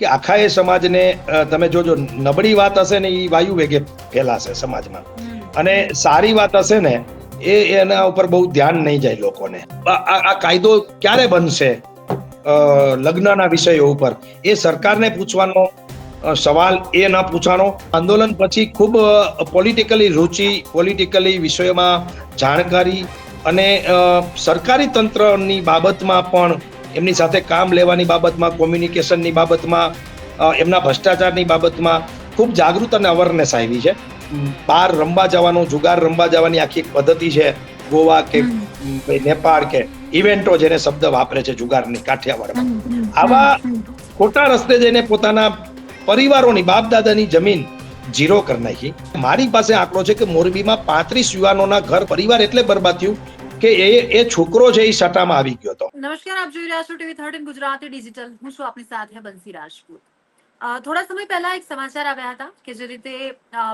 કે આખા એ સમાજને તમે જોજો નબળી વાત હશે ને એ વાયુ વેગે ફેલાશે સમાજમાં. અને સારી વાત હશે ને એ એના ઉપર બહુ ધ્યાન નહીં જાય લોકોને. આ કાયદો ક્યારે બનશે લગ્નના વિષયો ઉપર? એ સરકારને પૂછવાનો સવાલ એ ન પૂછવાનો આંદોલન પછી ખૂબ પોલિટિકલી રુચિ પોલિટિકલી વિષયોમાં જાણકારી અને સરકારી તંત્રની બાબતમાં પણ એમની સાથે કામ લેવાની બાબતમાં કોમ્યુનિકેશનની બાબતમાં એમના ભ્રષ્ટાચારની બાબતમાં ખૂબ જાગૃત અને અવેરનેસ આવી છે. બહાર રમવા જવાનું જુગાર રમવા જવાની આખી એક પદ્ધતિ છે. ગોવા કે નેપાળ કે ઇવેન્ટો જેને શબ્દ વાપરે છે જુગારની કાઠિયાવાડમાં. આવા ખોટા રસ્તે જઈને પોતાના પરિવારોની બાપ દાદાની જમીન જીરો કરી નાખી. મારી પાસે આંકડો છે કે મોરબીમાં પાંત્રીસ યુવાનોના ઘર પરિવાર એટલે બરબાદ થયું. કે એ એ છોકરો છે એ સટામાં આવી ગયો હતો. નમસ્કાર, આપ જોઈ રહ્યા છો ટીવી થર્ટીન ગુજરાતી ડિજિટલ. હું છું આપની સાથે બંસી રાજપૂત. થોડા સમય પહેલા એક સમાચાર આવ્યા હતા કે જે રીતે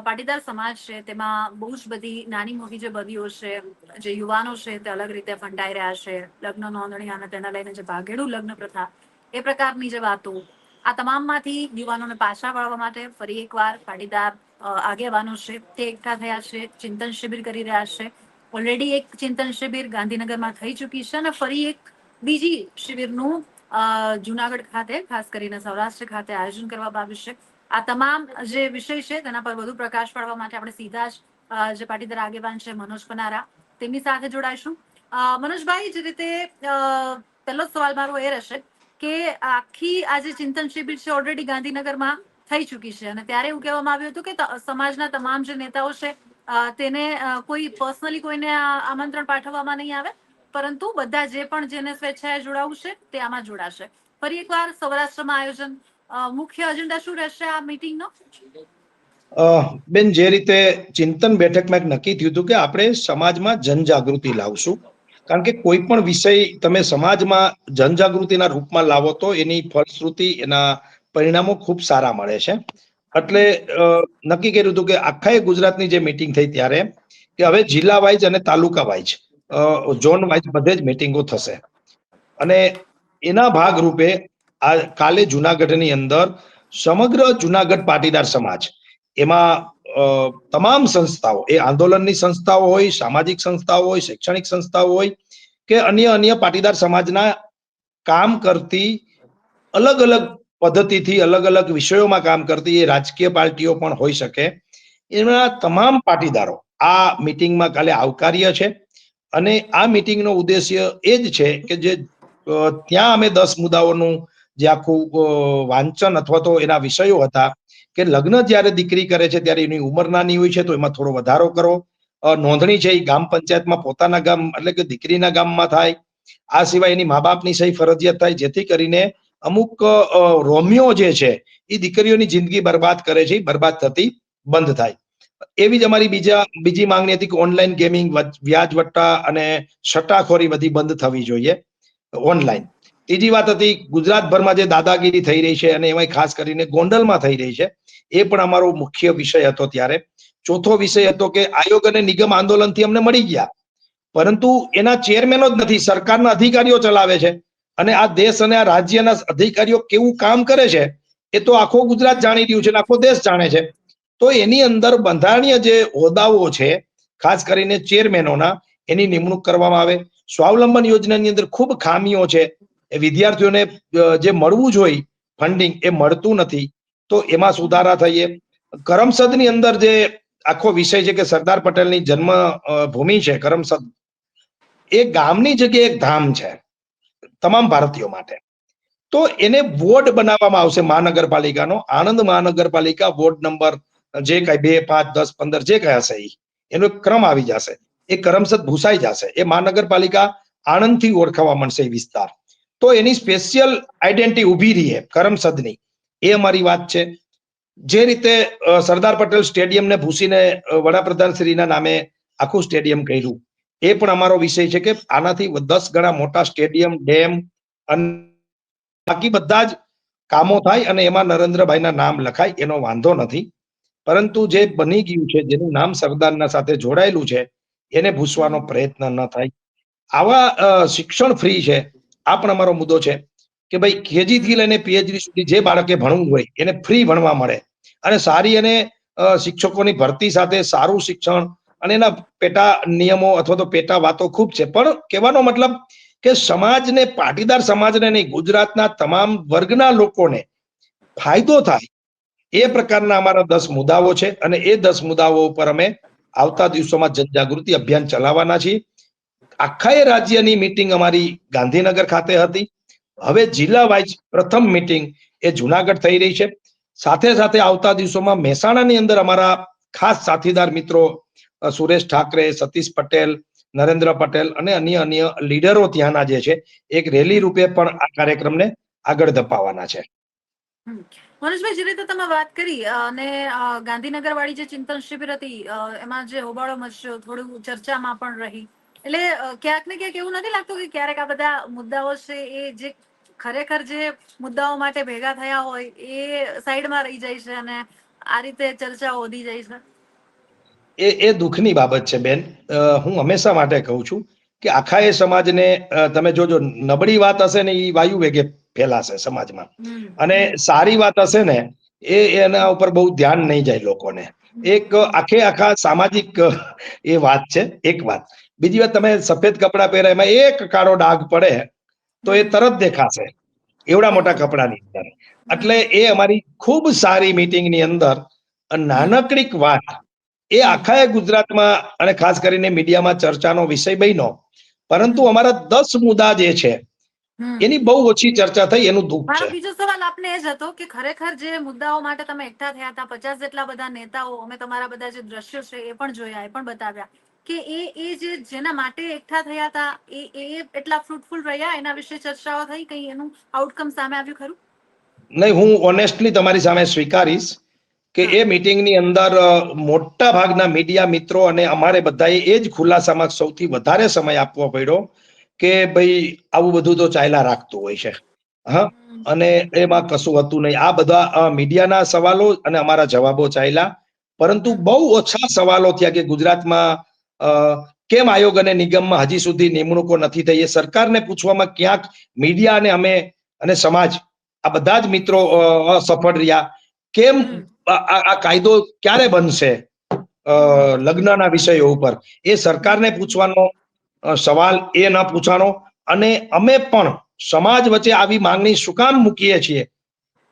પાટીદાર સમાજ છે તેમાં બહુ જ બધી નાની મોટી જે બદીઓ છે, જે યુવાનો છે તે અલગ રીતે ફંટાઈ રહ્યા છે, લગ્ન નોંધણી અને તેના લઈને જે ભાગેડું લગ્ન પ્રથા, એ પ્રકારની જે વાતો, આ તમામમાંથી યુવાનોને પાછા વળવા માટે ફરી એકવાર પાટીદાર આગેવાનો છે તે એકઠા થયા છે, ચિંતન શિબિર કરી રહ્યા છે. ઓલરેડી એક ચિંતન શિબિર ગાંધીનગરમાં થઈ ચૂકી છે અને ફરી એક બીજી શિબિરનું જુનાગઢ ખાતે, ખાસ કરીને સૌરાષ્ટ્ર ખાતે આયોજન કરવામાં આવ્યું છે. આ તમામ જે વિષય છે, તેના પર વધુ પ્રકાશ પાડવા માટે આપણે સીધા જ જે પાટીદાર આગેવાન છે, મનોજ પનારા, તેમની સાથે જોડાઈશું. મનોજભાઈ, જે રીતે પહેલો સવાલ મારો એ રહેશે કે આખી આ જે ચિંતન શિબિર છે ઓલરેડી ગાંધીનગરમાં થઈ ચૂકી છે. અને ત્યારે એવું કહેવામાં આવ્યું હતું કે સમાજના તમામ જે નેતાઓ છે તેને કોઈ પર્સનલી કોઈને આમંત્રણ પાઠવવામાં નહીં આવે, પરંતુ બધા જે પણ જેને સ્વેચ્છાએ જોડાવું છે, તે આમાં જોડાશે. ફરી એકવાર સૌરાષ્ટ્રમાં આયોજન. મુખ્ય એજન્ડા શું રહેશે આ મીટિંગનો બેન, જે રીતે ચિંતન બેઠકમાં એક નક્કી થયું હતું કે આપણે સમાજમાં જનજાગૃતિ લાવશું. કારણ કે કોઈ પણ વિષય તમે સમાજમાં જનજાગૃતિના રૂપમાં લાવો તો એની ફળશ્રુતિ, એના પરિણામો ખૂબ સારા મળે છે. એટલે નક્કી કર્યું હતું કે આખા એ ગુજરાતની જે મીટિંગ થઈ ત્યારે, કે હવે જિલ્લા વાઇઝ અને તાલુકા વાઇઝ ઝોન વાઇઝ બધે જ મીટિંગો થશે. અને એના ભાગરૂપે આ કાલે જુનાગઢની અંદર સમગ્ર જુનાગઢ પાટીદાર સમાજ, એમાં તમામ સંસ્થાઓ, એ આંદોલનની સંસ્થાઓ હોય, સામાજિક સંસ્થાઓ હોય, શૈક્ષણિક સંસ્થાઓ હોય, કે અન્ય અન્ય પાટીદાર સમાજના કામ કરતી અલગ અલગ પદ્ધતિથી અલગ અલગ વિષયોમાં કામ કરતી એ રાજકીય પાર્ટીઓ પણ હોઈ શકે. એના તમામ પાટીદારો આ મીટિંગમાં કાલે આવકાર્ય છે અને આ મીટિંગનો ઉદ્દેશ્ય એ જ છે કે જે ત્યાં અમે દસ મુદ્દાઓનું જે આખું વાંચન અથવા તો એના વિષયો હતા કે લગ્ન જ્યારે દીકરી કરે છે ત્યારે એની ઉંમર નાની હોય છે તો એમાં થોડો વધારો કરો. નોંધણી છે એ ગામ પંચાયતમાં પોતાના ગામ એટલે કે દીકરીના ગામમાં થાય. આ સિવાય એની મા બાપની સહી ફરજિયાત થાય જેથી કરીને અમુક રોમિયો જે છે, એ દીકરીઓની જિંદગી બરબાદ કરે છે બરબાદ થતી બંધ થાય. એવી જ અમારી બીજા, બીજી માંગણી હતી કે ઓનલાઈન ગેમિંગ, વ્યાજ વટ્ટા અને સટ્ટાખોરી બધી બંધ થવી જોઈએ, ઓનલાઈન. ત્રીજી વાત હતી, ગુજરાતભરમાં જે દાદાગીરી થઈ રહી છે અને એમાં ખાસ કરીને ગોંડલમાં થઈ રહી છે, એ પણ અમારો મુખ્ય વિષય હતો ત્યારે. ચોથો વિષય હતો કે આયોગ અને નિગમ આંદોલનથી અમને મળી ગયા. પરંતુ એના ચેરમેનો જ નથી, સરકારના અધિકારીઓ ચલાવે છે. અને આ દેશ અને આ રાજ્યના અધિકારીઓ કેવું કામ કરે છે, એ તો આખો ગુજરાત જાણી રહ્યું છે અને આખો દેશ જાણે છે. તો એની અંદર બંધારણીય જે હોદ્દાઓ છે, ખાસ કરીને ચેરમેનોના, એની નિમણૂક કરવામાં આવે. સ્વાવલંબન યોજનાની અંદર ખૂબ ખામીઓ છે. એ વિદ્યાર્થીઓને જે મળવું જોઈએ ફંડિંગ એ મળતું નથી. તો એમાં સુધારા થઈએ. કરમસદની અંદર જે આખો વિષય છે કે સરદાર પટેલની જન્મ ભૂમિ છે, કરમસદ. એ ગામની જગ્યાએ એક ધામ છે. તમામ ભારતીયો માટે. તો એને વોર્ડ બનાવવામાં આવશે મહાનગરપાલિકાનો. આણંદ મહાનગરપાલિકા વોર્ડ નંબર જે કઈ બે, પાંચ, દસ, પંદર જે કઈ હશે એનો ક્રમ આવી જશે. એ કરમસદ ભૂસાઈ જશે. એ મહાનગરપાલિકા આણંદથી ઓળખાવા મળશે એ વિસ્તાર. તો એની સ્પેશિયલ આઈડેન્ટિટી ઊભી રહીએ કરમસદની. એ અમારી વાત છે. જે રીતે સરદાર પટેલ સ્ટેડિયમને ભૂસીને વડાપ્રધાન શ્રીના નામે આખું સ્ટેડિયમ કર્યું. એ પણ અમારો વિષય છે કે આનાથી દસ ગણા મોટા સ્ટેડિયમ, ડેમ અને બાકી બધા જ કામો થાય અને એમાં નરેન્દ્રભાઈના નામ લખાય, એનો વાંધો નથી. પરંતુ જે બની ગયું છે, જેનું નામ સરદારના સાથે જોડાયેલું છે, એને ભૂસવાનો પ્રયત્ન ન થાય. આવા શિક્ષણ ફ્રી છે, આ પણ અમારો મુદ્દો છે કે ભાઈ કેજી થી લઈને પીએચડી સુધી જે બાળકે ભણવું હોય, એને ફ્રી ભણવા મળે. અને સારી અને શિક્ષકોની ભરતી સાથે સારું શિક્ષણ અને એના પેટા નિયમો અથવા તો પેટા વાતો ખૂબ છે. પણ કહેવાનો મતલબ કે સમાજને, પાટીદાર સમાજને નહીં, ગુજરાતના તમામ વર્ગના લોકોને ફાયદો થાય એ પ્રકારના અમારા દસ મુદ્દાઓ છે અને એ દસ મુદ્દાઓ ઉપર અમે આવતા દિવસોમાં જનજાગૃતિ અભિયાન ચલાવવાના છીએ. આખા એ રાજ્યની મીટિંગ અમારી ગાંધીનગર ખાતે હતી. હવે જિલ્લા વાઇઝ પ્રથમ મીટિંગ એ જુનાગઢ થઈ રહી છે. સાથે સાથે આવતા દિવસોમાં મહેસાણાની અંદર અમારા ખાસ સાથીદાર મિત્રો સુરેશ ઠાકરે, સતીશ પટેલ, નરેન્દ્ર પટેલ અને અન્ય અન્ય લીડરો ત્યાંના જે છે, એક રેલી રૂપે પણ આ કાર્યક્રમને આગળ ધપાવવાના છે. મનોજભાઈ જે રીતે તમે વાત કરી અને ગાંધીનગર વાળી જે ચિંતન શિબિર હતી એમાં જે હોબાળો મચ્યો, થોડું ચર્ચામાં પણ રહી, એટલે ક્યાંક ને ક્યાંક એવું નથી લાગતું કે ક્યારેક આ બધા મુદ્દાઓ છે, એ જે ખરેખર જે મુદ્દાઓ માટે ભેગા થયા હોય, એ સાઈડમાં રહી જાય છે અને આ રીતે ચર્ચાઓ વધી જાય છે. એ એ દુઃખની બાબત છે બેન. હું હંમેશા માટે કહું છું કે આખા એ સમાજને તમે જોજો નબળી વાત હશે ને એ વાયુ વેગે ફેલાશે સમાજમાં. અને સારી વાત હશે ને એ એના ઉપર બહુ ધ્યાન નહીં જાય લોકોને. એક આખે આખા સામાજિક એ વાત છે એક વાત. બીજી વાત તમે સફેદ કપડા પહેરા એમાં એક કાળો ડાઘ પડે તો એ તરત દેખાશે એવડા મોટા કપડાની અંદર. એટલે એ અમારી ખૂબ સારી મીટિંગની અંદર નાનકડીક વાત એ આખા ગુજરાતમાં અને ખાસ કરીને મીડિયામાં ચર્ચાનો વિષય બન્યો. પરંતુ અમારા દસ મુદ્દા જે છે એની બહુ ઓછી ચર્ચા થઈ એનું દુઃખ છે. બીજો સવાલ આપને એ જ હતો કે ખરેખર જે મુદ્દાઓ માટે તમે એકઠા થયા હતા પચાસ જેટલા બધા નેતાઓ અમે તમારા બધા જે દ્રશ્યો છે એ પણ જોયા એ પણ બતાવ્યા કે એ એ જે જેના માટે એકઠા થયા હતા એ એ એટલા ફ્રૂટફુલ રહ્યા? એના વિશે ચર્ચાઓ થઈ? કઈ એનું આઉટકમ સામે આવ્યું ખરું? નહીં હું ઓનેસ્ટલી તમારી સામે સ્વીકારીશ. કે એ મીટિંગની અંદર મોટા ભાગના મીડિયા મિત્રો અને અમારે બધાએ એ જ ખુલાસામાં સૌથી વધારે સમય આપવો પડ્યો કે ભાઈ આવું બધું તો ચાલ્યા રાખતું હોય છે. હા? અને એમાં કશું હતું નહીં. આ બધા મીડિયાના સવાલો અને અમારા જવાબો ચાલ્યા. પરંતુ બહુ ઓછા સવાલો થયા કે ગુજરાતમાં કેમ આયોગ અને નિગમમાં હજી સુધી નિમણૂકો નથી થઈ? એ સરકારને પૂછવામાં ક્યાંક મીડિયા અને અમે અને સમાજ, આ બધા જ મિત્રો અસફળ રહ્યા. કેમ. આ કાયદો ક્યારે બનશે? લગ્નના વિષયો ઉપર. એ સરકારને પૂછવાનો સવાલ એ ન પૂછવાનો. અને અમે પણ સમાજ વચ્ચે આવી માંગણી શું કામ મૂકીએ છીએ?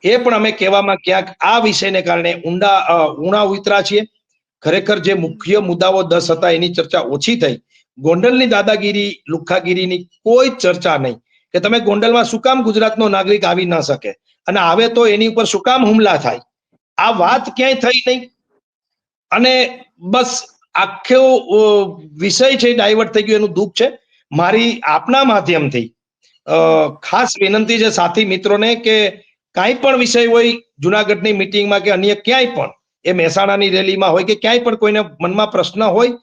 એ પણ અમે કહેવામાં ક્યાંક આ વિષયને કારણે ઊંડા ઊણા ઉતરા છીએ. ખરેખર જે મુખ્ય મુદ્દાઓ દસ હતા એની ચર્ચા ઓછી થઈ. ગોંડલની દાદાગીરી, લુખ્ખાગીરીની કોઈ ચર્ચા નહીં. કે તમે ગોંડલમાં શું કામ ગુજરાતનો નાગરિક આવી ન શકે? અને આવે તો એની ઉપર શું કામ હુમલા થાય? આ વાત ક્યાંય થઈ નહીં. અને બસ આખો વિષય છે ડાયવર્ટ થઈ ગયો, એનું દુઃખ છે. મારી આપના માધ્યમથી ખાસ વિનંતી છે સાથી મિત્રોને કે કાંઈ પણ વિષય હોય, જુનાગઢની મિટિંગમાં કે અન્ય ક્યાંય પણ, એ મહેસાણાની રેલીમાં હોય કે ક્યાંય પણ કોઈને મનમાં પ્રશ્ન હોય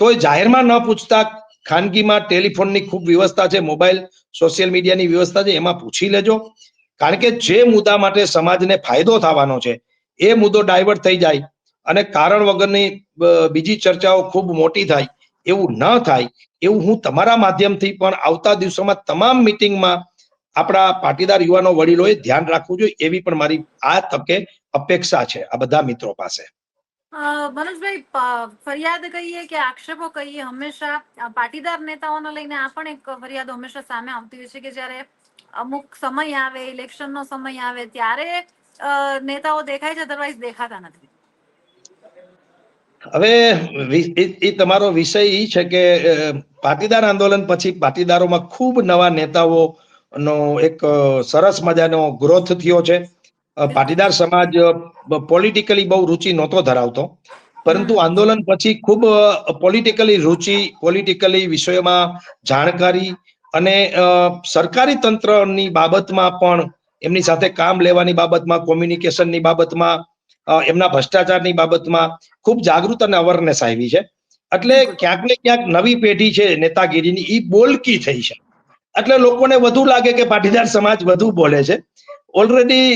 તો એ જાહેરમાં ન પૂછતા, ખાનગીમાં ટેલિફોનની ખૂબ વ્યવસ્થા છે, મોબાઈલ, સોશિયલ મીડિયાની વ્યવસ્થા છે, એમાં પૂછી લેજો. કારણ કે જે મુદ્દા માટે સમાજને ફાયદો થવાનો છે એ મુદ્દો ડાયવર્ટ થઈ જાય અને કારણ વગરની બીજી ચર્ચાઓ ખૂબ મોટી થાય, એવું ન થાય, એવું હું તમારા માધ્યમથી પણ આવતા દિવસોમાં તમામ મિટિંગમાં આપણા પાટીદાર યુવાનો વડીલોએ ધ્યાન રાખવું જોઈએ, એવી પણ મારી આ તકે અપેક્ષા છે, આ બધા મિત્રો પાસે. મનોજભાઈ ફરિયાદ કહીએ કે આક્ષેપો કહીએ હંમેશા પાટીદાર નેતાઓને લઈને આ પણ એક ફરિયાદ હંમેશા સામે આવતી હોય છે કે જ્યારે અમુક સમય આવે, ઇલેક્શનનો સમય આવે, ત્યારે નેતાઓ દેખાય છે અધરવાઇઝ દેખાતા નથી. હવે એ તમારો વિષય એ છે કે પાટીદાર આંદોલન પછી પાટીદારોમાં ખૂબ નવા નેતાઓ નો એક સરસ મજાનો ગ્રોથ થયો છે. પાટીદાર સમાજ પોલિટિકલી બહુ રુચિ નહોતો ધરાવતો. પરંતુ આંદોલન પછી ખૂબ પોલિટિકલી રુચિ પોલિટિકલી વિષયોમાં જાણકારી અને સરકારી તંત્રની બાબતમાં પણ એમની સાથે કામ લેવાની બાબતમાં કોમ્યુનિકેશનની બાબતમાં એમના ભ્રષ્ટાચારની બાબતમાં ખૂબ જાગૃત અને અવેરનેસ આવી છે. એટલે ક્યાંક ને ક્યાંક નવી પેઢી છે નેતાગીરીની એ બોલકી થઈ છે. એટલે લોકોને વધુ લાગે કે પાટીદાર સમાજ વધુ બોલે છે. ઓલરેડી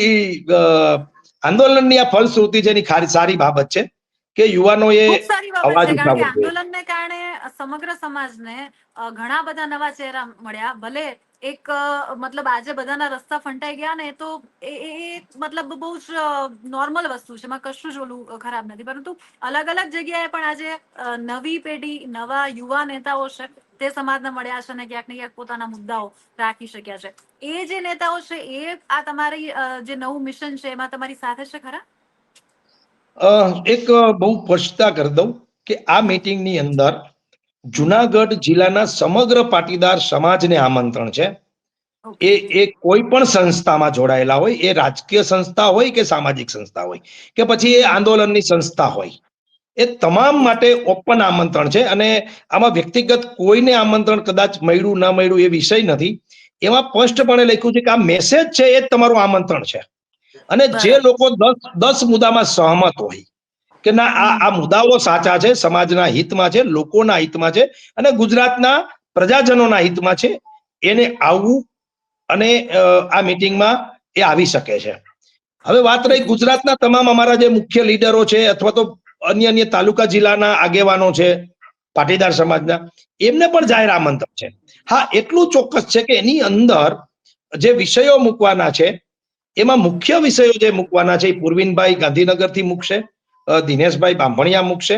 આંદોલનની આ ફલશ્રુતિ છે એની સારી બાબત છે કે યુવાનોએ અવાજ ઉઠાવવો આંદોલનને કારણે સમગ્ર સમાજને ઘણા બધા નવા ચહેરા મળ્યા. ભલે એક મતલબ આજે બધાના રસ્તા ફંટાઈ ગયા ને તો એ મતલબ બહુ જ નોર્મલ વસ્તુ છે. એમાં કશું જ ઓલું ખરાબ નથી. પરંતુ અલગ અલગ જગ્યાએ પણ આજે નવી પેઢી, નવા યુવા નેતાઓ છે, તે સમાજને મળ્યા છે અને ક્યાંક ને ક્યાંક પોતાના મુદ્દાઓ રાખી શક્યા છે. એ જે નેતાઓ છે, એ આ તમારી જે નવું મિશન છે, એમાં તમારી સાથે છે ખરા? એક બહુ સ્પષ્ટતા કરી દઉં કે આ મીટિંગની અંદર જુનાગઢ જિલ્લાના સમગ્ર પાટીદાર સમાજને આમંત્રણ છે. એ એ કોઈ પણ સંસ્થામાં જોડાયેલા હોય એ રાજકીય સંસ્થા હોય કે સામાજિક સંસ્થા હોય કે પછી એ આંદોલનની સંસ્થા હોય એ તમામ માટે ઓપન આમંત્રણ છે. અને આમાં વ્યક્તિગત કોઈને આમંત્રણ કદાચ મળ્યું ના મળ્યું એ વિષય નથી. એમાં સ્પષ્ટપણે લખ્યું છે કે આ મેસેજ છે એ તમારું આમંત્રણ છે. અને જે લોકો દસ દસ મુદ્દામાં સહમત હોય કે ના, આ આ મુદ્દાઓ સાચા છે, સમાજના હિતમાં છે, લોકોના હિતમાં છે અને ગુજરાતના પ્રજાજનોના હિતમાં છે. એને આવવું અને આ મીટિંગમાં એ આવી શકે છે. હવે વાત રહી ગુજરાતના તમામ અમારા જે મુખ્ય લીડરો છે અથવા તો અન્ય અન્ય તાલુકા જિલ્લાના આગેવાનો છે, પાટીદાર સમાજના, એમને પણ જાહેર આમંત્રણ છે. હા, એટલું ચોક્કસ છે કે એની અંદર જે વિષયો મૂકવાના છે, એમાં મુખ્ય વિષયો જે મૂકવાના છે એ પૂર્વિનભાઈ ગાંધીનગરથી મૂકશે. દિનેશભાઈ બાંભણિયા મૂકશે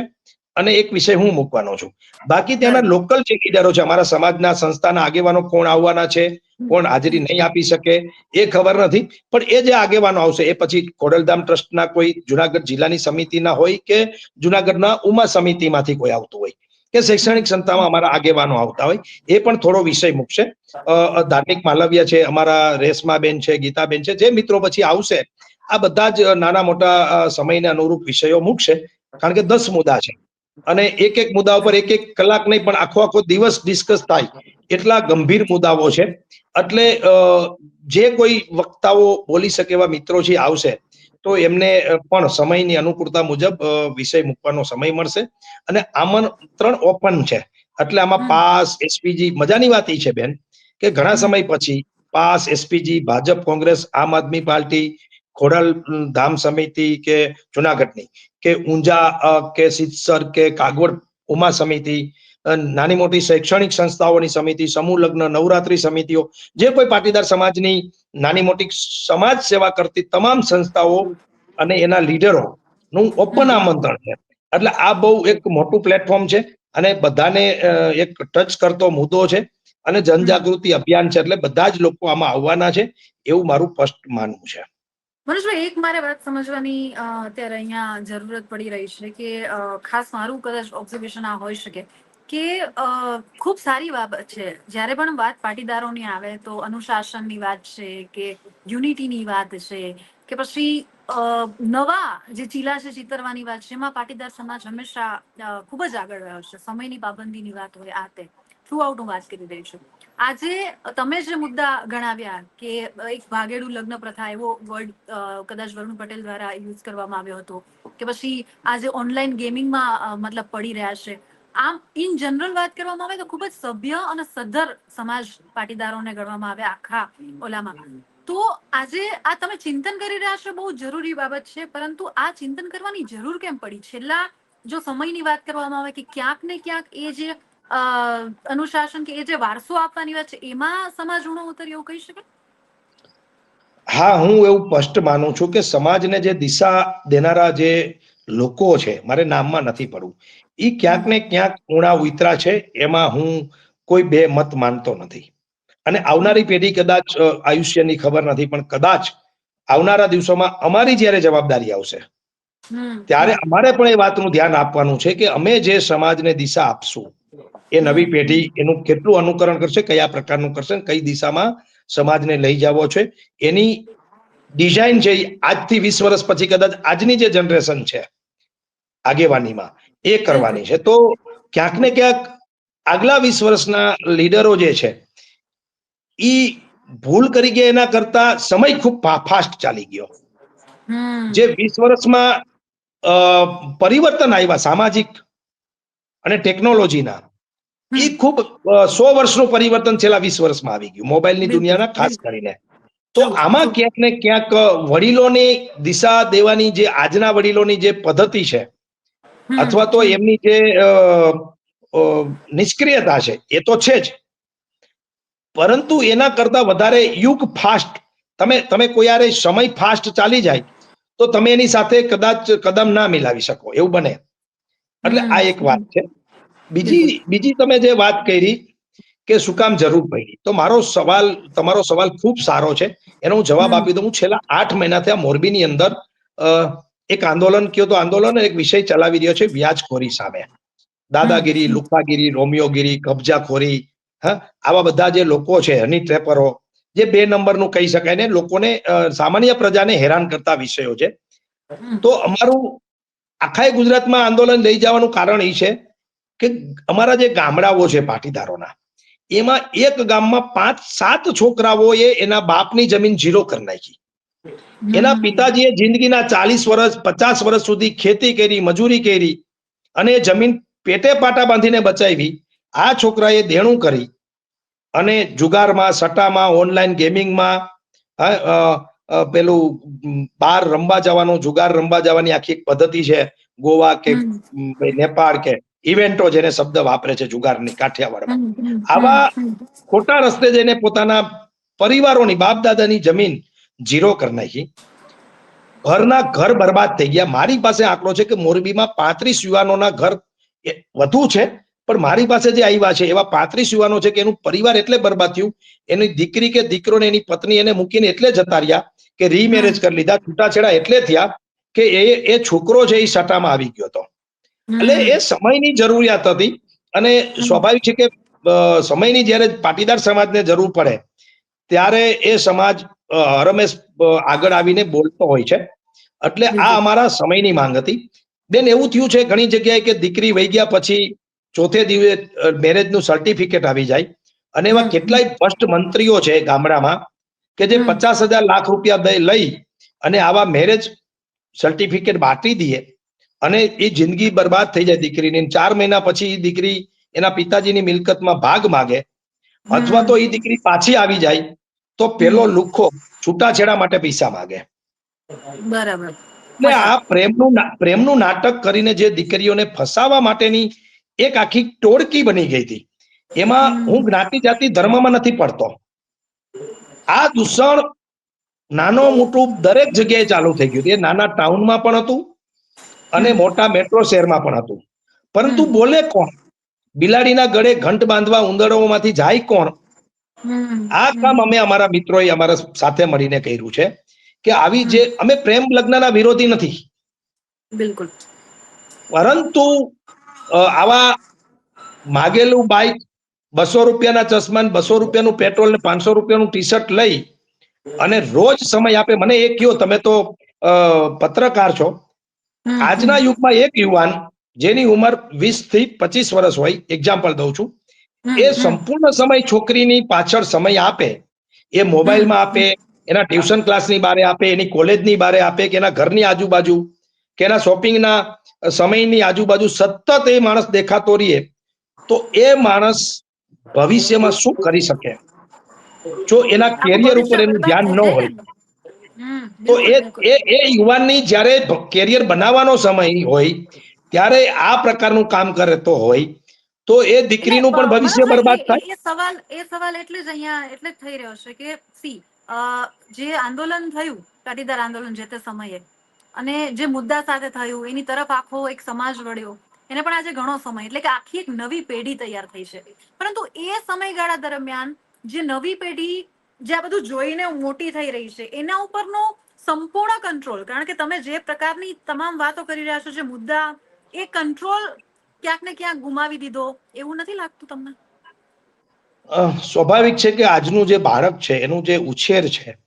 અને એક વિષય હું મૂકવાનો છું. બાકી ત્યાંના લોકલ જે લીડરો છે અમારા સમાજના સંસ્થાના આગેવાનો કોણ આવવાના છે કોણ હાજરી નહીં આપી શકે એ ખબર નથી. પણ એ જે આગેવાનો આવશે એ પછી ખોડલધામ ટ્રસ્ટના કોઈ જુનાગઢ જિલ્લાની સમિતિના હોય કે જુનાગઢના ઉમા સમિતિમાંથી કોઈ આવતું હોય. કે શૈક્ષણિક સંસ્થામાં અમારા આગેવાનો આવતા હોય એ પણ થોડો વિષય મૂકશે. ધાર્મિક માલવ્ય છે અમારા રેશમાબેન છે ગીતાબેન છે જે મિત્રો પછી આવશે આ બધા જ નાના મોટા સમયને અનુરૂપ વિષયો મૂકશે કારણ કે દસ મુદ્દા છે. અને એક એક મુદ્દા ઉપર એક એક કલાક નહીં પણ આખો આખો દિવસ ડિસ્કસ થાય. એટલા ગંભીર મુદ્દાઓ છે. એટલે જે કોઈ વક્તાઓ બોલી શકે એવા મિત્રો છે આવશે તો એમને પણ સમયની અનુકૂળતા મુજબ વિષય મૂકવાનો સમય મળશે. અને આમંત્રણ ઓપન છે. એટલે આમાં પાસ એસપીજી મજાની વાત એ છે બેન કે ઘણા સમય પછી પાસ એસપીજી ભાજપ કોંગ્રેસ આમ આદમી પાર્ટી ખોડલ ધામ સમિતિ કે જુનાગઢની કે ઊંઝા કે સિદ્ધસર કે કાગવડ ઉમા સમિતિ નાની મોટી શૈક્ષણિક સંસ્થાઓની સમિતિ, સમૂહ લગ્ન, નવરાત્રી સમિતિઓ, જે કોઈ પાટીદાર સમાજની નાની મોટી સમાજ સેવા કરતી તમામ સંસ્થાઓ અને એના લીડરો નું ઓપન આમંત્રણ છે. એટલે આ બહુ એક મોટું પ્લેટફોર્મ છે અને બધાને એક ટચ કરતો મુદ્દો છે અને જનજાગૃતિ અભિયાન છે એટલે બધા જ લોકો આમાં આવવાના છે એવું મારું સ્પષ્ટ માનવું છે. મનોજભાઈ, એક મારે વાત સમજવાની અત્યારે અહીંયા જરૂરત પડી રહી છે કે ખાસ મારું કદાચ ઓબ્ઝર્વેશન આ હોઈ શકે કે ખૂબ સારી બાબત છે. જ્યારે પણ વાત પાટીદારોની આવે તો અનુશાસનની વાત છે કે યુનિટીની વાત છે કે પછી નવા જે ચીલા છે ચિતરવાની વાત છે, એમાં પાટીદાર સમાજ હંમેશા ખૂબ જ આગળ રહ્યો છે. સમયની પાબંદીની વાત હોય આ તે. થ્રુ આઉટ હું વાત કરી રહી છું. આજે તમે જે મુદ્દા ગણાવ્યા કે એક ભાગેડું લગ્ન પ્રથા એવો વર્ડ કદાચ વરુણ પટેલ દ્વારા યુઝ કરવામાં આવ્યો હતો કે પછી આજે ઓનલાઈન ગેમિંગમાં મતલબ પડી રહ્યા છે. આમ ઇન જનરલ વાત કરવામાં આવે તો ખૂબ જ સભ્ય અને સદ્ધર સમાજ પાટીદારોને ગણવામાં આવે આખા ઓલામાં. તો આજે આ તમે ચિંતન કરી રહ્યા છો બહુ જરૂરી બાબત છે, પરંતુ આ ચિંતન કરવાની જરૂર કેમ પડી? છેલ્લા જો સમયની વાત કરવામાં આવે કે ક્યાંક ને ક્યાંક એ જે અનુશાસન કે એ જે વારસો આપવાની વાત છે એમાં સમાજ ઋણો ઉતરી એવું કહી શકાય? હા હું એવું સ્પષ્ટ માનું છું કે સમાજને જે દિશા દેનારા જે લોકો છે મારે નામમાં નથી પડવું. એ ક્યાંક ને ક્યાંક ઉણા ઉતરા છે એમાં હું કોઈ બે મત માનતો નથી. અને આવનારી પેઢી કદાચ આયુષ્યની ખબર નથી પણ કદાચ આવનારા દિવસોમાં અમારી જ્યારે જવાબદારી આવશે ત્યારે અમારે પણ એ વાતનું ધ્યાન આપવાનું છે કે અમે જે સમાજને દિશા આપશું એ નવી પેઢી એનું કેટલું અનુકરણ કરશે કયા પ્રકારનું કરશે કઈ દિશામાં સમાજને લઈ જવો છે. એની ડિઝાઇન છે આજથી વીસ વર્ષ પછી કદાચ આજની જે જનરેશન છે આગેવાનીમાં એ કરવાની છે. તો ક્યાંક ને ક્યાંક આગલા વીસ વર્ષના લીડરો જે છે ઈ ભૂલ કરી ગયા એના કરતા સમય ખૂબ ફાસ્ટ ચાલી ગયો. જે વીસ વર્ષમાં પરિવર્તન આવ્યા સામાજિક અને ટેકનોલોજીના એ ખૂબ સો વર્ષનું પરિવર્તન છેલ્લા વીસ વર્ષમાં આવી ગયું મોબાઈલની દુનિયાના ખાસ કરીને. તો આમાં ક્યાંક ને ક્યાંક વડીલોની દિશા દેવાની જે આજના વડીલોની જે પદ્ધતિ છે અથવા તો એમની જે નિષ્ક્રિયતા છે એ તો છે જ. પરંતુ એના કરતા વધારે યુગ ફાસ્ટ. તમે તમે કોઈ યારે સમય ફાસ્ટ ચાલી જાય તો તમે એની સાથે કદાચ કદમ ના મિલાવી શકો એવું બને. એટલે આ એક વાત છે. બીજી બીજી તમે જે વાત કરી કે શું કામ જરૂર પડી તો મારો સવાલ તમારો સવાલ ખૂબ સારો છે. એનો હું જવાબ. આપી દઉં. હું છેલ્લા આઠ મહિનાથી આ મોરબીની અંદર એક આંદોલન કયો તો આંદોલન એક વિષય ચલાવી રહ્યો છે વ્યાજખોરી સામે. દાદાગીરી. લુખાગીરી રોમિયોગીરી કબજાખોરી હા આવા બધા જે લોકો છે હની ટ્રેપરો જે બે નંબરનું કહી શકાય ને લોકોને સામાન્ય પ્રજાને હેરાન કરતા વિષયો છે. તો અમારું આખા ગુજરાતમાં આંદોલન લઈ જવાનું કારણ એ છે કે અમારા જે ગામડાઓ છે પાટીદારોના એમાં એક ગામમાં પાંચ સાત છોકરાઓએ એના બાપની જમીન જીરો કરી નાખી. એના પિતાજીએ જિંદગીના ચાલીસ વર્ષ પચાસ વર્ષ સુધી ખેતી કરી મજૂરી કરી અને જમીન પેટે પાટા બાંધીને બચાવી. આ છોકરાએ દેણું કરી અને જુગારમાં સટ્ટામાં ઓનલાઈન ગેમિંગમાં પેલું બહાર રમવા જવાનું જુગાર રમવા જવાની આખી એક પદ્ધતિ છે. ગોવા કે નેપાળ કે ઇવેન્ટો જેને શબ્દ વાપરે છે જુગારની કાઠિયાવાડમાં. આવા ખોટા રસ્તે જઈને પોતાના પરિવારોની બાપ દાદાની જમીન જીરો કરી નાખી. ઘરના ઘર બરબાદ થઈ ગયા. મારી પાસે આંકડો છે કે મોરબીમાં પાંત્રીસ યુવાનોના ઘર વધુ છે પણ મારી પાસે જે આવ્યા છે એવા પાંત્રીસ યુવાનો છે કે એનું પરિવાર એટલે બરબાદ થયું. એની દીકરી કે દીકરો ને એની પત્ની એને મૂકીને એટલે જતા રહ્યા કે રીમેરેજ કરી લીધા છૂટાછેડા એટલે થયા કે એ એ છોકરો છે એ સટામાં આવી ગયો હતો. એટલે એ સમયની જરૂરિયાત હતી અને સ્વાભાવિક છે કે સમયની જ્યારે પાટીદાર સમાજને જરૂર પડે ત્યારે એ સમાજ હરમેશ આગળ આવીને બોલતો હોય છે. એટલે આ અમારા સમયની માંગ હતી. બેન એવું થયું છે ઘણી જગ્યાએ કે દીકરી વહી ગયા પછી ચોથે દિવસે મેરેજનું સર્ટિફિકેટ આવી જાય. અને એવા કેટલાય ભ્રષ્ટ મંત્રીઓ છે ગામડામાં કે જે પચાસ હજાર લાખ રૂપિયા લઈ અને આવા મેરેજ સર્ટિફિકેટ બાટી દે અને એ જિંદગી બરબાદ થઈ જાય દીકરીની. ચાર મહિના પછી એ દીકરી એના પિતાજીની મિલકતમાં ભાગ માગે અથવા તો એ દીકરી પાછી આવી જાય તો પેલો લુખ્ખો છૂટાછેડા માટે પૈસા માગે. બરાબર. એટલે આ પ્રેમનું પ્રેમનું નાટક કરીને જે દીકરીઓને ફસાવા માટેની એક આખી ટોળકી બની ગઈ હતી. એમાં હું જ્ઞાતિ જાતિ ધર્મમાં નથી પડતો. આ દૂષણ નાનો મોટું દરેક જગ્યાએ ચાલુ થઈ ગયું એ નાના ટાઉનમાં પણ હતું અને મોટા મેટ્રો શહેરમાં પણ હતું. પરંતુ બોલે કોણ? બિલાડીના ગળે ઘંટ બાંધવા ઉંદરોમાંથી જાય કોણ? આ કામ અમે અમારા મિત્રોએ અમારા સાથે મળીને કર્યું છે કે આવી જે અમે પ્રેમ લગ્નના વિરોધી નથી. બિલકુલ. પરંતુ આવા માગેલું બાઇક બસો રૂપિયાના ચશ્મા બસો રૂપિયાનું પેટ્રોલ ને પાંચસો રૂપિયાનું ટી શર્ટ લઈ અને રોજ સમય આપે મને એ કયો તમે તો પત્રકાર છો. આજના યુગમાં એક યુવાન જેની ઉંમર વીસથી પચીસ વર્ષ હોય એક્ઝામ્પલ દઉં છું. એ સંપૂર્ણ સમય છોકરીની પાછળ સમય આપે. એ મોબાઈલમાં આપે એના ટ્યુશન ક્લાસની બારે આપે એની કોલેજની બારે આપે કે એના ઘરની આજુબાજુ કે એના શોપિંગના સમયની આજુબાજુ સતત એ માણસ દેખાતો રહીએ તો એ માણસ ભવિષ્યમાં શું કરી શકે? જો એના કેરિયર ઉપર એનું ધ્યાન ન હોય. તો એ એ એ યુવાનની જ્યારે કેરિયર બનાવવાનો સમય હોય ત્યારે આ પ્રકારનું કામ કરતો હોય તો એ દીકરીનું પણ ભવિષ્ય બરબાદ થાય. એ- એ સવાલ એ સવાલ એટલે જ અહીંયા એટલે જ થઈ રહ્યો છે કે સી જે આંદોલન થયું પાટીદાર આંદોલન જે તે સમયે અને જે મુદ્દા સાથે થયું એની તરફ આખો એક સમાજ વળ્યો એને પણ આજે ઘણો સમય એટલે કે આખી એક નવી પેઢી તૈયાર થઈ છે. પરંતુ એ સમયગાળા દરમિયાન જે નવી પેઢી જે આ બધું જોઈને મોટી થઈ રહી છે, એના ઉપરનો સંપૂર્ણ કંટ્રોલ કારણ કે તમે જે પ્રકારની તમામ વાતો કરી રહ્યા છો, જે મુદ્દા, એ કંટ્રોલ ક્યાંક ને ક્યાંક ગુમાવી દીધો, એવું નથી લાગતું તમને? સ્વાભાવિક છે કે આજનું જે બાળક છે, એનું જે ઉછેર છે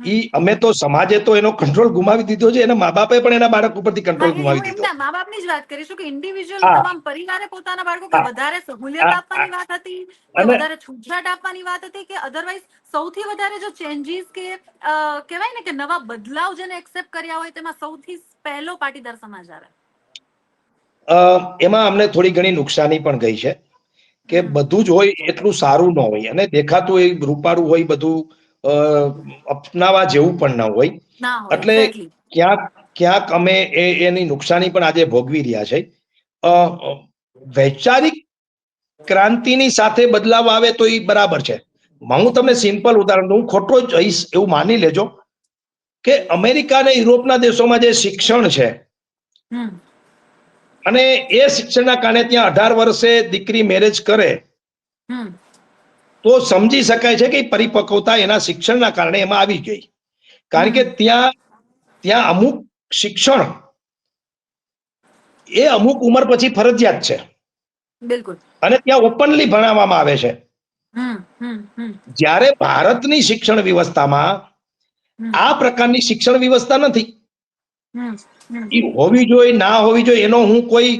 ઈ અમે તો સમાજે તો એનો કંટ્રોલ ગુમાવી દીધો છે એના મા બાપે પણ એના બાળક ઉપરથી કંટ્રોલ ગુમાવી દીધો. મા બાપની જ વાત કરીશું કે ઇન્ડિવિજ્યુઅલ તમામ પરિવારે પોતાના બાળકો વધારે સહુલિયત આપવાની વાત હતી વધારે છૂટછાટ આપવાની વાત હતી કે અધરવાઇઝ સૌથી વધારે જો ચેન્જીસ કે અ, કહેવાય ને કે નવા બદલાવ જેને એક્સેપ્ટ કર્યા હોય તેમાં સૌથી પહેલો પાટીદાર સમાજ આવે. અ, એમાં અમને થોડી ઘણી નુકસાની પણ ગઈ છે કે બધું જ હોય એટલું સારું ન હોય અને દેખાતું એ રૂપાળું હોય બધું અપનાવા જેવું પણ ન હોય. એટલે ક્યાંક ક્યાંક અમે એ એની નુકસાની પણ આજે ભોગવી રહ્યા છે. વૈચારિક ક્રાંતિની સાથે બદલાવ આવે તો એ બરાબર છે. હું તમને સિમ્પલ ઉદાહરણ હું ખોટો જ હઈશ એવું માની લેજો કે અમેરિકા અને યુરોપના દેશોમાં જે શિક્ષણ છે અને એ શિક્ષણના કારણે ત્યાં અઢાર વર્ષે દીકરી મેરેજ કરે તો સમજી શકાય છે કે પરિપક્વતા એના શિક્ષણના કારણે એમાં આવી ગઈ. કારણ કે ત્યાં ત્યાં અમુક શિક્ષણ એ અમુક ઉંમર પછી ફરજિયાત છે. બિલકુલ. અને ત્યાં ઓપનલી ભણાવવામાં આવે છે. જ્યારે ભારતની શિક્ષણ વ્યવસ્થામાં આ પ્રકારની શિક્ષણ વ્યવસ્થા નથી. હમ હોવી જોઈએ ના હોવી જોઈએ એનો હું કોઈ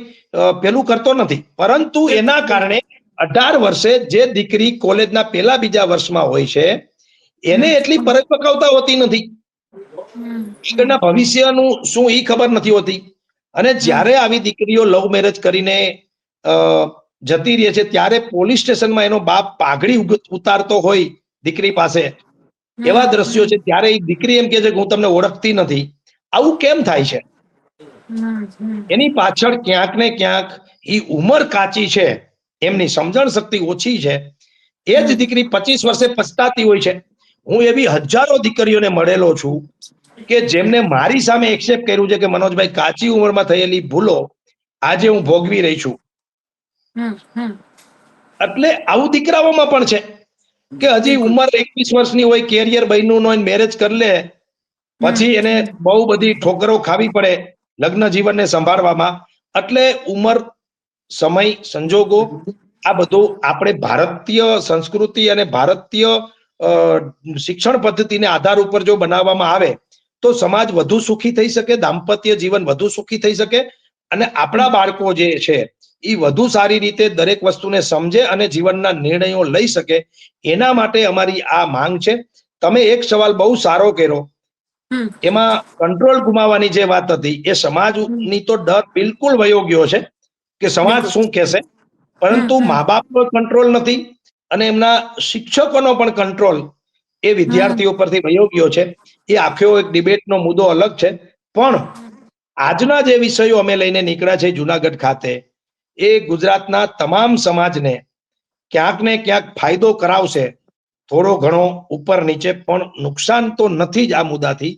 પેલું કરતો નથી. પરંતુ એના કારણે અઢાર વર્ષે જે દીકરી કોલેજના પહેલા બીજા વર્ષમાં હોય છે એને એટલી પરિપક્વતા હોતી નથી. આગળના ભવિષ્યનું શું એ ખબર નથી હોતી. અને જ્યારે આવી દીકરીઓ લવ મેરેજ કરીને જતી રહે છે ત્યારે પોલીસ સ્ટેશનમાં એનો બાપ પાઘડી ઉતારતો હોય દીકરી પાસે. એવા દ્રશ્યો છે ત્યારે એ દીકરી એમ કે છે કે હું તમને ઓળખતી નથી. આવું કેમ થાય છે? એની પાછળ ક્યાંક ને ક્યાંક એ ઉંમર કાચી છે. એમની સમજણ શક્તિ ઓછી છે. એ જ દીકરી પચીસ વર્ષે પછતાતી હોય છે. હું એવી હજારો દીકરીઓને મળેલો છું કે જેમને મારી સામે એક્સેપ્ટ કર્યું છે કે મનોજભાઈ કાચી ઉંમરમાં થયેલી ભૂલો આજે હું ભોગવી રહી છું. એટલે આવું દીકરાઓમાં પણ છે કે હજી ઉંમર એકવીસ વર્ષની હોય કેરિયર બન્યું હોય મેરેજ કરી લે પછી એને બહુ બધી ઠોકરો ખાવી પડે લગ્ન જીવનને સંભાળવામાં. એટલે ઉંમર સમય સંજોગો આ બધું આપણે ભારતીય સંસ્કૃતિ અને ભારતીય શિક્ષણ પદ્ધતિને આધાર ઉપર જો બનાવવામાં આવે તો સમાજ વધુ સુખી થઈ શકે દાંપત્ય જીવન વધુ સુખી થઈ શકે અને આપણા બાળકો જે છે એ વધુ સારી રીતે દરેક વસ્તુને સમજે અને જીવનના નિર્ણયો લઈ શકે એના માટે અમારી આ માંગ છે. તમે એક સવાલ બહુ સારો કર્યો. એમાં કંટ્રોલ ગુમાવવાની જે વાત હતી એ સમાજની તો ડર બિલકુલ વયો ગયો છે. કે સમાજ શું કહેશે? પરંતુ. મા બાપનો કંટ્રોલ નથી અને એમના શિક્ષકોનો પણ કંટ્રોલ એ વિદ્યાર્થીઓ પરથી વયો ગયો છે. એ આખો એક ડિબેટનો મુદ્દો અલગ છે. પણ આજના જે વિષયો અમે લઈને નીકળ્યા છે જુનાગઢ ખાતે એ ગુજરાતના તમામ સમાજને ક્યાંક ને ક્યાંક ફાયદો કરાવશે. થોડો ઘણો ઉપર નીચે પણ નુકસાન તો નથી જ આ મુદ્દાથી.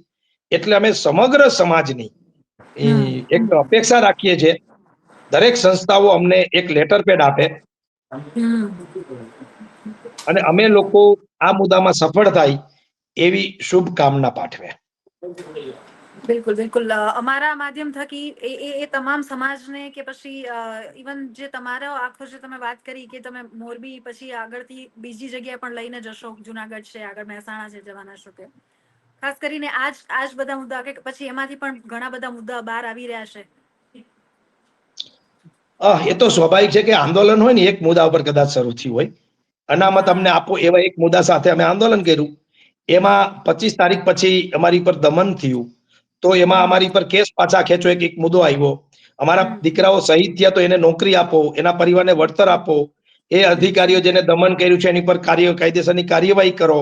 એટલે અમે સમગ્ર સમાજની એક અપેક્ષા રાખીએ છીએ દરેક સંસ્થાઓ અમને એક લેટર પેડ આપે. અને અમે લોકો આ મુદ્દામાં સફળ થાય એવી શુભકામના પાઠવે. બિલકુલ બિલકુલ. અમારા માધ્યમ થકી એ એ તમામ સમાજને કે પછી ઇવન જે તમારો આખો જે તમે વાત કરી કે તમે મોરબી પછી આગળથી બીજી જગ્યાએ પણ લઈને જશો, જુનાગઢ છે, આગળ મહેસાણા છે, જવાના છો કે. ખાસ કરીને આજ આજ બધા મુદ્દા કે પછી એમાંથી પણ ઘણા બધા મુદ્દા બહાર આવી રહ્યા છે. એ તો સ્વાભાવિક છે કે આંદોલન હોય ને એક મુદ્દા ઉપર કદાચ શરૂ થયું હોય. અનામત અમને આપો એવા એક મુદ્દા સાથે અમે આંદોલન કર્યું. એમાં પચીસ તારીખ પછી અમારી પર દમન થયું. તો એમાં અમારી પર કેસ પાછા ખેંચો એક એક મુદ્દો આવ્યો. અમારા દીકરાઓ શહીદ થયા તો એને નોકરી આપો એના પરિવારને વળતર આપો. એ અધિકારીઓ જેને દમન કર્યું છે એની પર કાર્ય કાયદેસરની કાર્યવાહી કરો.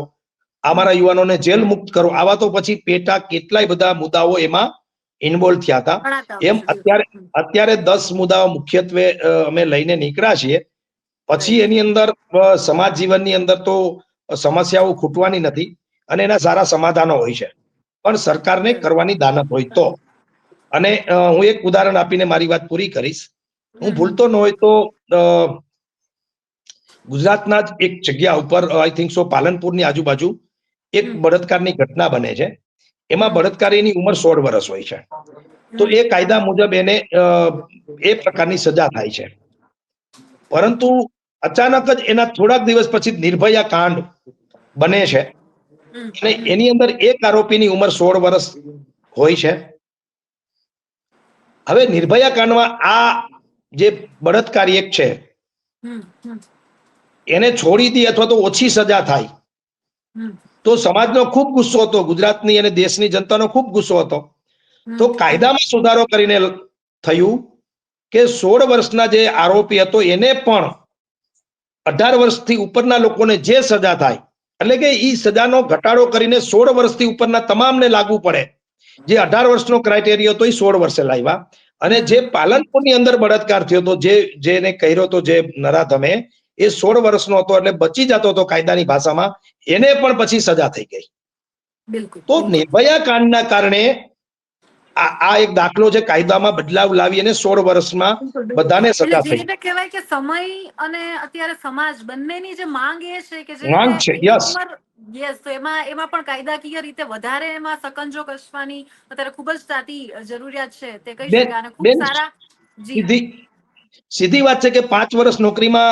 અમારા યુવાનોને જેલ મુક્ત કરો. આવા તો પછી પેટા કેટલાય બધા મુદ્દાઓ એમાં ઇન્વોલ્વ થયા હતા. એમ અત્યારે અત્યારે દસ મુદ્દાઓ મુખ્યત્વે અમે લઈને નીકળ્યા છીએ. પછી એની અંદર સમાજ જીવનની અંદર તો સમસ્યાઓ ખૂટવાની નથી અને એના સારા સમાધાનો હોય છે. પણ સરકારને કરવાની દાનત હોય તો. અને હું એક ઉદાહરણ આપીને મારી વાત પૂરી કરીશ. હું ભૂલતો ન હોય તો ગુજરાતના જ એક જગ્યા ઉપર આઈ થિંક સો પાલનપુરની આજુબાજુ એક. બળાત્કારની ઘટના બને છે. એમાં. બળાત્કારીની ઉંમર સોળ વર્ષ હોય છે તો એ કાયદા મુજબ એને એ પ્રકારની સજા થાય છે પરંતુ અચાનક જ એના થોડાક દિવસ પછી નિર્ભયા કાંડ બને છે અને એની અંદર એક આરોપીની ઉંમર સોળ વર્ષ હોય છે હવે નિર્ભયા કાંડમાં આ જે બળાત્કારી એક છે. એને છોડી દી અથવા તો ઓછી સજા થાય. તો સમાજનો ખૂબ ગુસ્સો હતો ગુજરાતની અને દેશની જનતાનો ખૂબ ગુસ્સો હતો. તો કાયદામાં સુધારો કરીને થયું કે સોળ વર્ષના જે આરોપી હતો એને પણ અઢાર વર્ષથી ઉપરના લોકોને જે સજા થાય એટલે કે ઈ સજાનો ઘટાડો કરીને સોળ વર્ષથી ઉપરના તમામને લાગુ પડે. જે અઢાર વર્ષનો ક્રાઇટેરિયા હતો એ સોળ વર્ષે લાવ્યા. અને જે પાલનપુરની અંદર બળાત્કાર થયો હતો જે જેને કર્યો હતો જે નરાધમે એ સોળ વર્ષનો હતો એટલે બચી જતો હતો કાયદાની ભાષામાં એને પણ પછી સજા થઈ ગઈ. તો નિર્ભયા કાંડના કારણે આ એક દાખલો છે કાયદામાં બદલાવ લાવી અને સોળ વર્ષમાં. બધાને સજા થઈ. કહેવાય કે સમય અને અત્યારે સમાજ બંનેની જે માંગ એ છે કે જે માંગ છે, યસ. યસ તો એમાં એમાં પણ કાયદાકીય રીતે વધારે એમાં સકંજો કસવાની અત્યારે ખૂબ જ તાતી જરૂરિયાત છે તે કહી શકાય. અને ખૂબ સારા જી. સીધી વાત છે કે પાંચ વર્ષ નોકરીમાં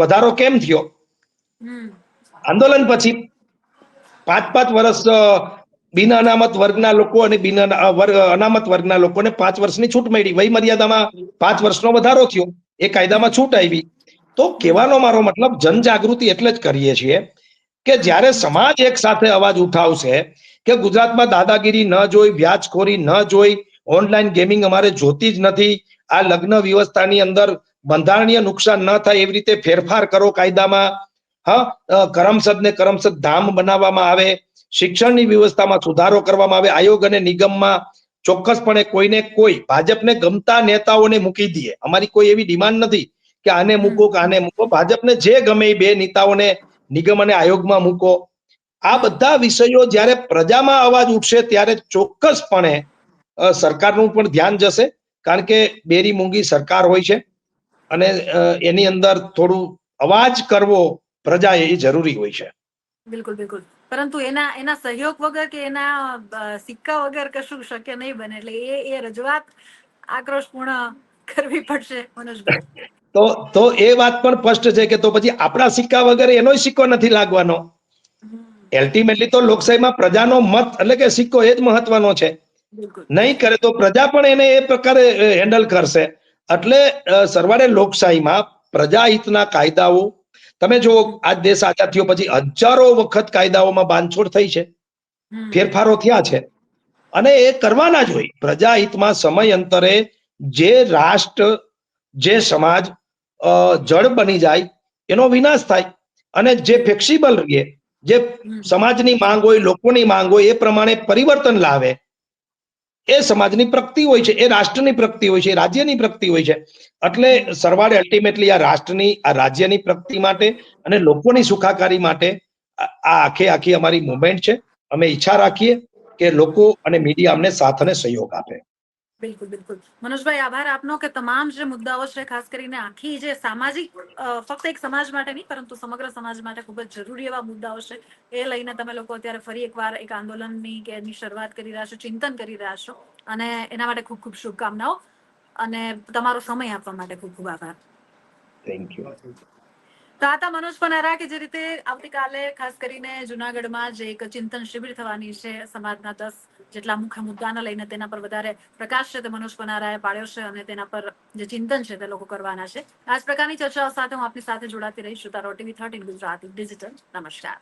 વધારો કેમ થયો? આંદોલન પછી પાંચ પાંચ વર્ષ બિન અનામત વર્ગના લોકો અને બિન અનામત વર્ગના લોકોને પાંચ વર્ષની છૂટ મળી. વય મર્યાદામાં પાંચ વર્ષનો વધારો થયો. એ કાયદામાં છૂટ આવી. તો કહેવાનો મારો મતલબ જનજાગૃતિ એટલે જ કરીએ છીએ કે જ્યારે સમાજ એક સાથે અવાજ ઉઠાવશે કે ગુજરાતમાં દાદાગીરી ન જોઈ વ્યાજખોરી ન જોઈ ઓનલાઈન ગેમિંગ અમારે જોતી જ નથી આ લગ્ન વ્યવસ્થાની અંદર બંધારણીય નુકસાન ન થાય એવી રીતે ફેરફાર કરો કાયદામાં. હા કરમસદ ને કરમસદ ધામ બનાવવામાં આવે, શિક્ષણની વ્યવસ્થામાં સુધારો કરવામાં આવે, આયોગ અને નિગમમાં ચોક્કસપણે કોઈને કોઈ, ભાજપને ગમતા નેતાઓને મૂકી દઈએ. અમારી કોઈ એવી ડિમાન્ડ નથી કે આને મૂકો કે આને મૂકો. ભાજપને જે ગમે એ બે નેતાઓને નિગમ અને આયોગમાં મૂકો. આ બધા વિષયો જ્યારે પ્રજામાં અવાજ ઉઠશે ત્યારે ચોક્કસપણે સરકારનું પણ ધ્યાન જશે. કારણ કે બેરી મૂંગી સરકાર હોય છે અને એની અંદર થોડું અવાજ કરવો પ્રજા એ જરૂરી હોય છે. બિલકુલ બિલકુલ. પરંતુ એના એના સહયોગ વગર કે એના સિક્કા વગર કશું શક્ય નહીં બને. એટલે એ એ રજૂઆત આક્રોશપૂર્ણ કરવી પડશે મનોજભાઈ. તો તો એ વાત પણ સ્પષ્ટ છે કે તો પછી આપણા સિક્કા વગર એનો સિક્કો નથી લાગવાનો. અલ્ટિમેટલી તો લોકશાહીમાં પ્રજાનો મત એટલે કે સિક્કો એ જ મહત્વનો છે. નહીં કરે તો પ્રજા પણ એને એ પ્રકારે હેન્ડલ કરશે. એટલે સરવાળે લોકશાહીમાં પ્રજાહિતના કાયદાઓ તમે જો આ દેશ આઝાદ થયો પછી હજારો વખત કાયદાઓમાં બાંધછોડ થઈ છે. ફેરફારો થયા છે. અને એ કરવાના જ હોય. પ્રજાહિતમાં સમય અંતરે જે રાષ્ટ્ર જે સમાજ જળ બની જાય એનો વિનાશ થાય. અને જે ફ્લેક્સિબલ રહે જે સમાજની માંગ હોય લોકોની માંગ હોય એ પ્રમાણે પરિવર્તન લાવે. એ સમાજની પ્રગતિ હોય છે, એ રાષ્ટ્રની પ્રગતિ હોય છે, એ રાજ્યની પ્રગતિ હોય છે. એટલે સરવાળે અલ્ટિમેટલી આ રાષ્ટ્રની, આ રાજ્યની પ્રગતિ માટે અને લોકોની સુખાકારી માટે આ આખે આખી અમારી મુવમેન્ટ છે. અમે ઈચ્છા રાખીએ કે લોકો અને મીડિયા અમને સાથ અને સહયોગ આપે. બિલકુલ બિલકુલ. મનોજભાઈ આભાર આપનો કે તમામ જે મુદ્દાઓ છે ખાસ કરીને આખી જે સામાજિક ફક્ત એક સમાજ માટે નહીં પરંતુ સમગ્ર સમાજ માટે ખૂબ જ જરૂરી એવા મુદ્દાઓ છે. એ લઈને તમે લોકો અત્યારે ફરી એકવાર એક આંદોલનની કે એની શરૂઆત કરી રહ્યા છો ચિંતન કરી રહ્યા છો. અને એના માટે ખૂબ ખૂબ શુભકામનાઓ. અને તમારો સમય આપવા માટે ખૂબ ખૂબ આભાર. થેન્ક યુ તો મનોજ પનારા કે જે રીતે આવતીકાલે ખાસ કરીને જુનાગઢમાં જે એક ચિંતન શિબિર થવાની છે, સમાજના દસ જેટલા મુખ્ય મુદ્દાને લઈને તેના પર વધારે પ્રકાશ છે તે મનોજ પનારાએ પાડ્યો છે અને તેના પર જે ચિંતન છે તે લોકો કરવાના છે. આ પ્રકારની ચર્ચાઓ સાથે હું આપની સાથે જોડાતી રહીશ તારો ટીવી થર્ટીન ગુજરાતી ડિજિટલ. નમસ્કાર.